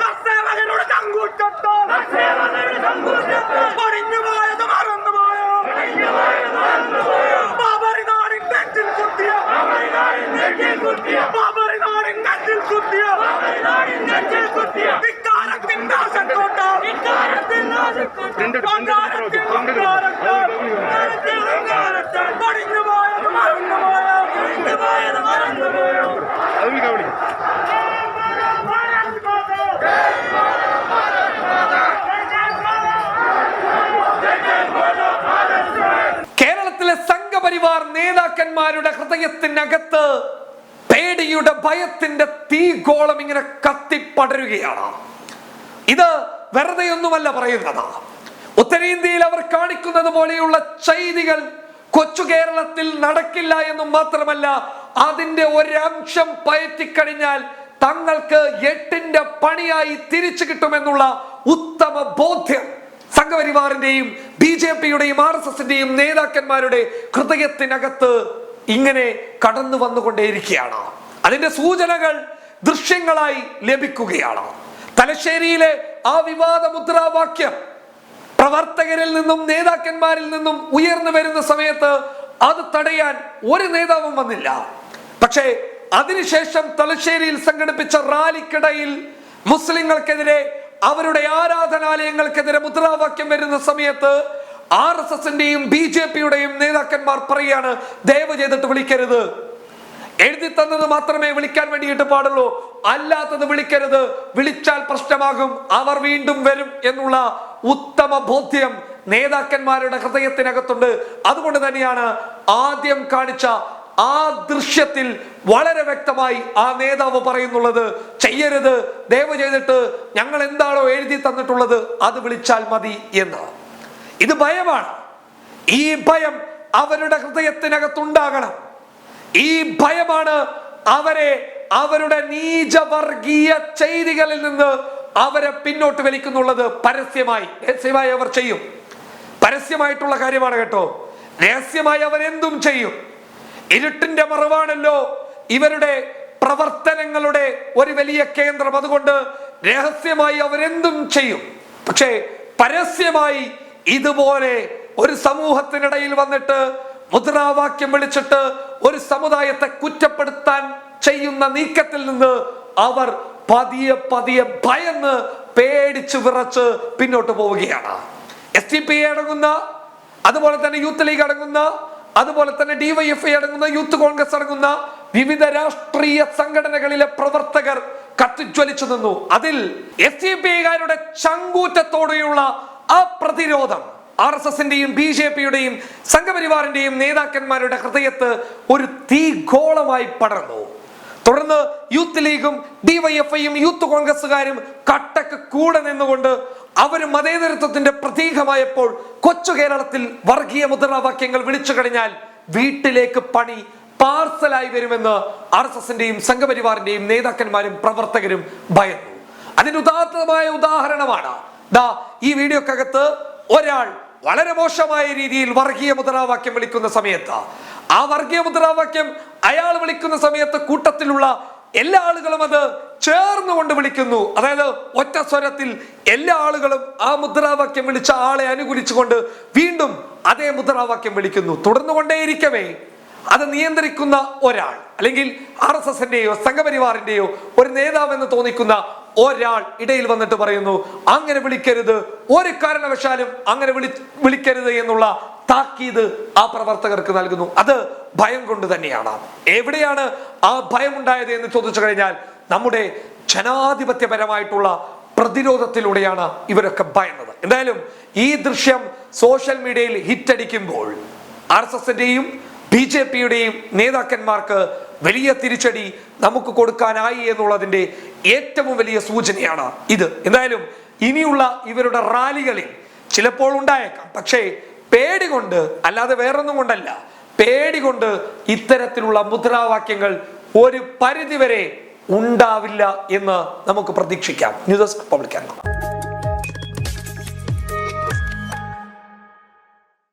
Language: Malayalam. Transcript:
കർഷകരുടെ ചങ്കൂറ്റത്താൽ പണിഞ്ഞു പോയത് മറന്നുപോയോ ബാബറി നാടിൻ നെഞ്ചിൽ കുത്തിയ. ബാബറി നാടിൻ നെഞ്ചിൽ കുത്തിയ. ഇക്കാലത്തിൻ നാശക്കോട്ട പങ്കാരത്തിൽ പങ്കാരത്താൽ പണിഞ്ഞു നേതാക്കന്മാരുടെ ഹൃദയത്തിനകത്ത് പേടിയുടെ ഭയത്തിന്റെ തീഗോളം ഇങ്ങനെ കത്തിപ്പടരുകയാണ്. ഇത് വെറുതെയൊന്നുമല്ല പറയുന്നത്. ഉത്തരേന്ത്യയിൽ അവർ കാണിക്കുന്നത് പോലെയുള്ള ചെയ്തികൾ കൊച്ചു കേരളത്തിൽ നടക്കില്ല എന്നും മാത്രമല്ല അതിന്റെ ഒരംശം പയറ്റിക്കഴിഞ്ഞാൽ തങ്ങൾക്ക് എട്ടിന്റെ പണിയായി തിരിച്ചു കിട്ടുമെന്നുള്ള ഉത്തമ ബോധ്യം സംഘപരിവാറിന്റെയും ബി ജെ പിയുടെയും ആർ എസ് എസിന്റെയും നേതാക്കന്മാരുടെ ഹൃദയത്തിനകത്ത് ഇങ്ങനെ കടന്നു വന്നുകൊണ്ടേയിരിക്കുകയാണ്. അതിന്റെ സൂചനകൾ ദൃശ്യങ്ങളായി ലഭിക്കുകയാണ്. തലശ്ശേരിയിലെ ആ വിവാദ മുദ്രാവാക്യം പ്രവർത്തകരിൽ നിന്നും നേതാക്കന്മാരിൽ നിന്നും ഉയർന്നു വരുന്ന സമയത്ത് അത് തടയാൻ ഒരു നേതാവും വന്നില്ല. പക്ഷേ അതിനുശേഷം തലശ്ശേരിയിൽ സംഘടിപ്പിച്ച റാലിക്കിടയിൽ മുസ്ലിങ്ങൾക്കെതിരെ അവരുടെ ആരാധനാലയങ്ങൾക്കെതിരെ മുദ്രാവാക്യം വരുന്ന സമയത്ത് ആർ എസ് എസിന്റെയും ബി ജെ പിയുടെയും നേതാക്കന്മാർ പറയാണ് ദയവ് ചെയ്തിട്ട് വിളിക്കരുത്. എഴുതി തന്നത് മാത്രമേ വിളിക്കാൻ വേണ്ടിയിട്ട് പാടുള്ളൂ. അല്ലാത്തത് വിളിക്കരുത്. വിളിച്ചാൽ പ്രശ്നമാകും. അവർ വീണ്ടും വരും എന്നുള്ള ഉത്തമ ബോധ്യം നേതാക്കന്മാരുടെ ഹൃദയത്തിനകത്തുണ്ട്. അതുകൊണ്ട് തന്നെയാണ് ആദ്യം കാണിച്ച ആ ദൃശ്യത്തിൽ വളരെ വ്യക്തമായി ആ നേതാവ് പറയുന്നുള്ളത് ചെയ്യരുത് ദയവ് ചെയ്തിട്ട് ഞങ്ങൾ എന്താണോ എഴുതി തന്നിട്ടുള്ളത് അത് വിളിച്ചാൽ മതി എന്ന്. ഇത് ഭയമാണ്. ഈ ഭയം അവരുടെ ഹൃദയത്തിനകത്തുണ്ടാകണം. ഈ ഭയമാണ് അവരെ അവരുടെ നീചവർഗീയ ചെയ്തികളിൽ നിന്ന് അവരെ പിന്നോട്ട് വലിക്കുന്നുള്ളത്. പരസ്യമായി രഹസ്യമായി അവർ ചെയ്യും. പരസ്യമായിട്ടുള്ള കാര്യമാണ് കേട്ടോ. രഹസ്യമായി അവർ എന്തും ചെയ്യും. ഇരുട്ടിന്റെ മറവാണല്ലോ. ഇവരുടെ പ്രവർത്തനങ്ങളുടെ ഒരു വലിയ കേന്ദ്രം. അതുകൊണ്ട് രഹസ്യമായി അവരെന്തും ചെയ്യും. പക്ഷേ പരസ്യമായി ഇതുപോലെ ഒരു സമൂഹത്തിനിടയിൽ വന്നിട്ട് മുദ്രാവാക്യം വിളിച്ചിട്ട് ഒരു സമുദായത്തെ കുറ്റപ്പെടുത്താൻ ചെയ്യുന്ന നീക്കത്തിൽ നിന്ന് അവർ പതിയെ പതിയെ ഭയന്ന് പേടിച്ച് വിറച്ച് പിന്നോട്ട് പോവുകയാണ്. എസ് ടി പി അടങ്ങുന്ന അതുപോലെ തന്നെ യൂത്ത് ലീഗ് അടങ്ങുന്ന അതുപോലെ തന്നെ ഡിവൈഎഫ്ഐ അടങ്ങുന്ന യൂത്ത് കോൺഗ്രസ് അടങ്ങുന്ന വിവിധ രാഷ്ട്രീയ സംഘടനകളിലെ പ്രവർത്തകർ കത്തിജ്വലിച്ചു നിന്നു. അതിൽ എസ് ഡി പി ഐകാരുടെ ചങ്കൂറ്റത്തോടെയുള്ള ആ പ്രതിരോധം ആർ എസ് എസിന്റെയും ബി ജെ പിയുടെയും സംഘപരിവാറിന്റെയും നേതാക്കന്മാരുടെ ഹൃദയത്ത് ഒരു തീഗോളമായി പടർന്നു. തുടർന്ന് യൂത്ത് ലീഗും ഡിവൈഎഫ്ഐയും യൂത്ത് കോൺഗ്രസുകാരും കട്ടക്ക് കൂടെ നിന്നുകൊണ്ട് അവർ മതേതരത്വത്തിന്റെ പ്രതീകമായപ്പോൾ കൊച്ചു കേരളത്തിൽ വർഗീയ മുദ്രാവാക്യങ്ങൾ വിളിച്ചു കഴിഞ്ഞാൽ വീട്ടിലേക്ക് പണി പാർസലായി വരുമെന്ന് ആർ എസ് എസിന്റെയും സംഘപരിവാറിന്റെയും നേതാക്കന്മാരും പ്രവർത്തകരും ഭയന്നു. അതിന് ഉദാത്തമായ ഉദാഹരണമാണ്. ദാ ഈ വീഡിയോക്കകത്ത് ഒരാൾ വളരെ മോശമായ രീതിയിൽ വർഗീയ മുദ്രാവാക്യം വിളിക്കുന്ന സമയത്ത് ആ വർഗീയ മുദ്രാവാക്യം അയാൾ വിളിക്കുന്ന സമയത്ത് കൂട്ടത്തിലുള്ള എല്ലാ ആളുകളും അത് ചേർന്നുകൊണ്ട് വിളിക്കുന്നു. അതായത് ഒറ്റ സ്വരത്തിൽ എല്ലാ ആളുകളും ആ മുദ്രാവാക്യം വിളിച്ച ആളെ അനുകൂലിച്ചുകൊണ്ട് വീണ്ടും അതേ മുദ്രാവാക്യം വിളിക്കുന്നു. തുടർന്നു കൊണ്ടേയിരിക്കവേ അത് നിയന്ത്രിക്കുന്ന ഒരാൾ അല്ലെങ്കിൽ ആർ എസ് എസിന്റെയോ സംഘപരിവാറിന്റെയോ ഒരു നേതാവെന്ന് തോന്നിക്കുന്ന ഒരാൾ ഇടയിൽ വന്നിട്ട് പറയുന്നു അങ്ങനെ വിളിക്കരുത് ഒരു കാരണവശാലും അങ്ങനെ വിളി വിളിക്കരുത് എന്നുള്ള താക്കീത് ആ പ്രവർത്തകർക്ക് നൽകുന്നു. അത് ഭയം കൊണ്ട് തന്നെയാണ്. എവിടെയാണ് ആ ഭയം ഉണ്ടായത് എന്ന് ചോദിച്ചു കഴിഞ്ഞാൽ നമ്മുടെ ജനാധിപത്യപരമായിട്ടുള്ള പ്രതിരോധത്തിലൂടെയാണ് ഇവരൊക്കെ ഭയന്നത്. എന്തായാലും ഈ ദൃശ്യം സോഷ്യൽ മീഡിയയിൽ ഹിറ്റടിക്കുമ്പോൾ ആർ എസ് എസിന്റെയും ബി ജെ പിയുടെയും നേതാക്കന്മാർക്ക് വലിയ തിരിച്ചടി നമുക്ക് കൊടുക്കാനായി എന്നുള്ളതിന്റെ ഏറ്റവും വലിയ സൂചനയാണ് ഇത്. എന്തായാലും ഇനിയുള്ള ഇവരുടെ റാലികളിൽ ചിലപ്പോൾ ഉണ്ടായേക്കാം. പക്ഷേ പേടി കൊണ്ട് അല്ലാതെ വേറൊന്നും കൊണ്ടല്ല പേടി കൊണ്ട് ഇത്തരത്തിലുള്ള മുദ്രാവാക്യങ്ങൾ ഒരു പരിധിവരെ ഉണ്ടാവില്ല എന്ന് നമുക്ക് പ്രതീക്ഷിക്കാം. News desk public Kerala